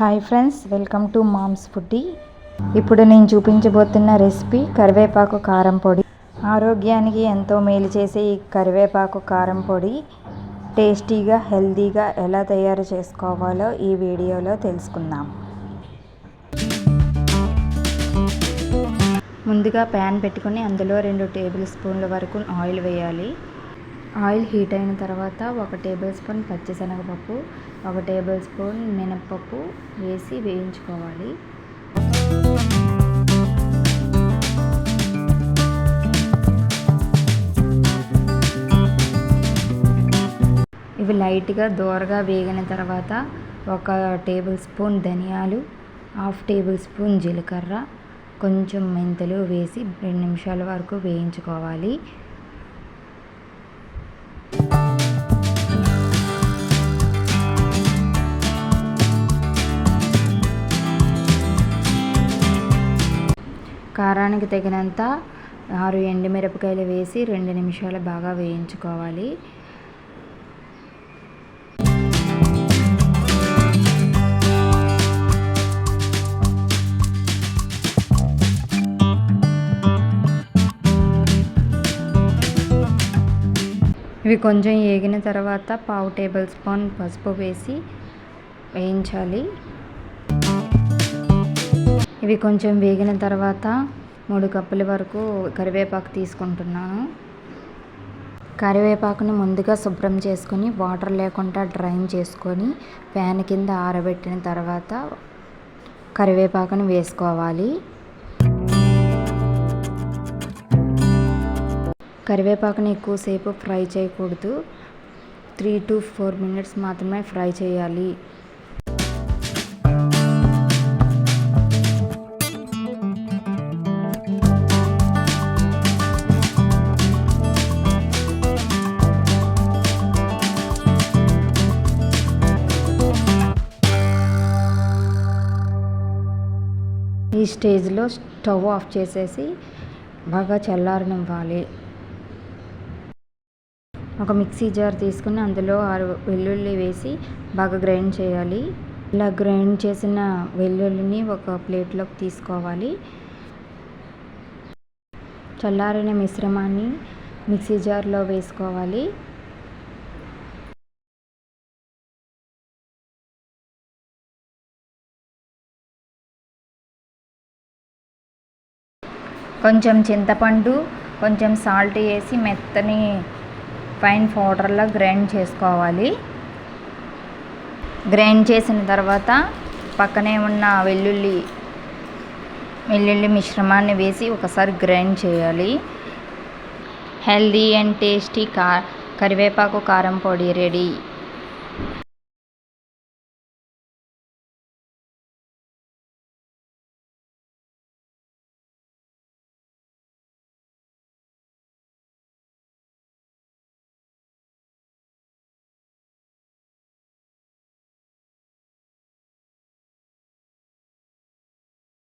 Hi friends welcome to mom's foodie ఇప్పుడు నేను చూపించబోతున్న recipe కరివేపాకు కారం పొడి. ఆరోగ్యానికి ఎంతో మేలు చేసే ఈ కరివేపాకు కారం పొడి టేస్టీగా హెల్తీగా ఎలా తయారు చేసుకోవాలో ఈ వీడియోలో తెలుసుకుందాం. ముందుగా ప్యాన్ పెట్టుకొని అందులో రెండు టేబుల్ స్పూన్ల వరకు ఆయిల్ వేయాలి. ఆయిల్ హీట్ అయిన తర్వాత ఒక టేబుల్ స్పూన్ పచ్చిశనగపప్పు ఒక టేబుల్ స్పూన్ మినప్పప్పు వేసి వేయించుకోవాలి. ఇవి లైట్గా దోరగా వేగిన తర్వాత ఒక టేబుల్ స్పూన్ ధనియాలు హాఫ్ టేబుల్ స్పూన్ జీలకర్ర కొంచెం మెంతులు వేసి రెండు నిమిషాల వరకు వేయించుకోవాలి. కారానికి తగినంత ఆరు ఎండుమిరపకాయలు వేసి రెండు నిమిషాలు బాగా వేయించుకోవాలి. ఇవి కొంచెం ఏగిన తర్వాత పావు టేబుల్ స్పూన్ పసుపు వేసి వేయించాలి. ఇవి కొంచెం వేగిన తర్వాత మూడు కప్పుల వరకు కరివేపాకు తీసుకుంటున్నాను. కరివేపాకుని ముందుగా శుభ్రం చేసుకొని వాటర్ లేకుండా డ్రైన్ చేసుకొని ఫ్యాన్ కింద ఆరబెట్టిన తర్వాత కరివేపాకుని వేసుకోవాలి. కరివేపాకుని ఎక్కువసేపు ఫ్రై చేయకూడదు. త్రీ టు ఫోర్ మినిట్స్ మాత్రమే ఫ్రై చేయాలి. ఈ స్టేజ్లో స్టవ్ ఆఫ్ చేసేసి బాగా చల్లారనివ్వాలి. ఒక మిక్సీ జార్ తీసుకుని అందులో ఆరు వెల్లుల్లి వేసి బాగా గ్రైండ్ చేయాలి. ఇలా గ్రైండ్ చేసిన వెల్లుల్లిని ఒక ప్లేట్లోకి తీసుకోవాలి. చల్లారిన మిశ్రమాన్ని మిక్సీ జార్లో వేసుకోవాలి. కొంచెం చింతపండు కొంచెం సాల్ట్ వేసి మెత్తని ఫైన్ పౌడర్లా గ్రైండ్ చేసుకోవాలి. గ్రైండ్ చేసిన తర్వాత పక్కనే ఉన్న వెల్లుల్లి వెల్లుల్లి మిశ్రమాన్ని వేసి ఒకసారి గ్రైండ్ చేయాలి. హెల్దీ అండ్ టేస్టీ కా కరివేపాకు కారం పొడి రెడీ.